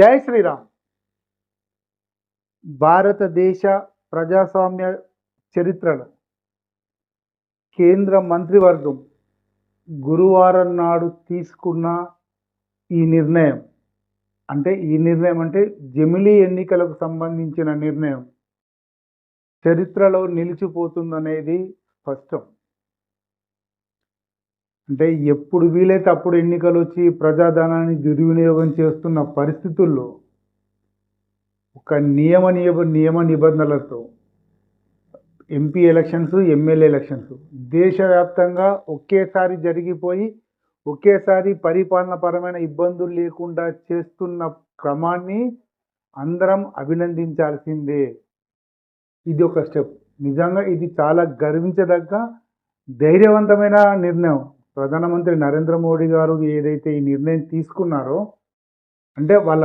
జై శ్రీరామ్. భారతదేశ ప్రజాస్వామ్య చరిత్రలో కేంద్ర మంత్రివర్గం గురువారం నాడు తీసుకున్న ఈ నిర్ణయం. అంటే ఈ నిర్ణయం అంటే జమిలీ ఎన్నికలకు సంబంధించిన నిర్ణయం. చరిత్రలో నిలిచిపోతుందనేది స్పష్టం. అంటే ఎప్పుడు వీలైతే అప్పుడు ఎన్నికలు వచ్చి ప్రజాధనాన్ని దుర్వినియోగం చేస్తున్న పరిస్థితుల్లో ఒక నియమ నియమ నియమ నిబంధనలతో ఎంపీ ఎలక్షన్స్ ఎమ్మెల్యే ఎలక్షన్స్ దేశవ్యాప్తంగా ఒకేసారి జరిగిపోయి ఒకేసారి పరిపాలనపరమైన ఇబ్బందులు లేకుండా చేస్తున్న క్రమాన్ని అందరం అభినందించాల్సిందే. ఇది ఒక స్టెప్. నిజంగా ఇది చాలా గర్వించదగ్గ ధైర్యవంతమైన నిర్ణయం. ప్రధానమంత్రి నరేంద్ర మోడీ గారు ఏదైతే ఈ నిర్ణయం తీసుకున్నారో అంటే వాళ్ళ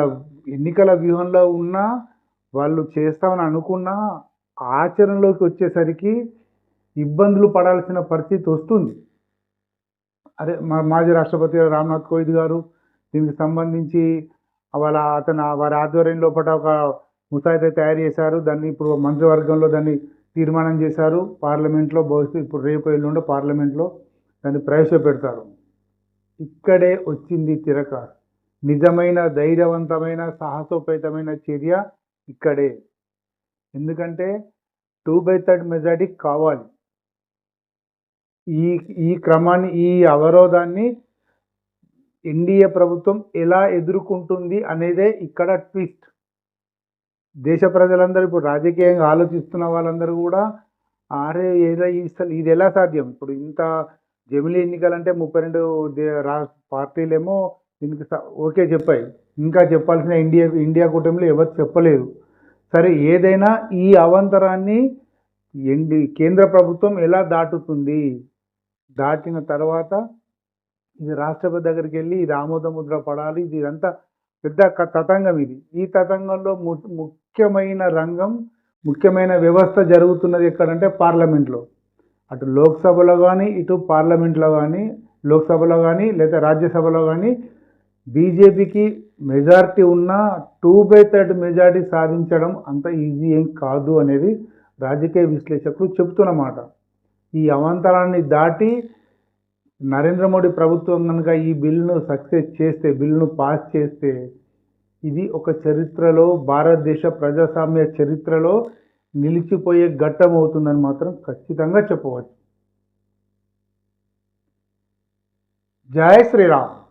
ఎన్నికల వ్యూహంలో ఉన్న వాళ్ళు చేస్తామని అనుకున్న ఆచరణలోకి వచ్చేసరికి ఇబ్బందులు పడాల్సిన పరిస్థితి వస్తుంది. అదే మా మాజీ రాష్ట్రపతి రామ్నాథ్ కోవింద్ గారు దీనికి సంబంధించి వాళ్ళ అతను వారి ఆధ్వర్యం లోపల ఒక ముసాయిదా తయారు చేశారు. దాన్ని ఇప్పుడు మంత్రివర్గంలో దాన్ని తీర్మానం చేశారు. పార్లమెంట్లో భవిష్యత్తు ఇప్పుడు రేపు ఎల్లుండో పార్లమెంట్లో. దాన్ని ప్రవేశపెడతారు. ఇక్కడే వచ్చింది తిరక. నిజమైన ధైర్యవంతమైన సాహసోపేతమైన చర్య ఇక్కడే. ఎందుకంటే టూ బై థర్డ్ మెజారిటీ కావాలి. ఈ ఈ క్రమాన్ని ఈ అవరోధాన్ని ఎన్డీఏ ప్రభుత్వం ఎలా ఎదుర్కొంటుంది అనేదే ఇక్కడ ట్విస్ట్ దేశ ప్రజలందరూ ఇప్పుడు రాజకీయంగా ఆలోచిస్తున్న వాళ్ళందరూ కూడా ఆరే ఏదో ఇది ఎలా సాధ్యం? ఇప్పుడు ఇంత జమిలీ ఎన్నికలంటే ముప్పై రెండు రా పార్టీలేమో దీనికి స- ఓకే చెప్పాయి. ఇంకా చెప్పాల్సిన ఇండియా ఇండియా కూటమిలో ఎవరు చెప్పలేదు. సరే ఏదైనా ఈ అవంతరాన్ని ఎండి కేంద్ర ప్రభుత్వం ఎలా దాటుతుంది? దాటిన తర్వాత ఇది రాష్ట్రపతి దగ్గరికి వెళ్ళి ఇది ఆమోదముద్ర పడాలి. ఇది ఇదంతా పెద్ద తతంగం ఇది. ఈ తతంగంలో ము- ముఖ్యమైన రంగం ముఖ్యమైన వ్యవస్థ జరుగుతున్నది ఎక్కడంటే పార్లమెంట్లో. అటు లోక్సభలో కానీ ఇటు పార్లమెంట్లో కానీ లోక్సభలో కానీ లేదా రాజ్యసభలో కానీ బీజేపీకి మెజారిటీ ఉన్న టూ బై థర్డ్ మెజారిటీ సాధించడం అంత ఈజీ ఏం కాదు అనేది రాజకీయ విశ్లేషకులు చెప్తున్నమాట ఈ అవాంతరాన్ని దాటి నరేంద్ర మోడీ ప్రభుత్వం కనుక ఈ బిల్లును సక్సెస్ చేస్తే బిల్లును పాస్ చేస్తే ఇది ఒక చరిత్రలో భారతదేశ ప్రజాస్వామ్య చరిత్రలో నిలిచిపోయే ఘట్టం అవుతుందని మాత్రం ఖచ్చితంగా చెప్పవచ్చు. జయ శ్రీరామ్.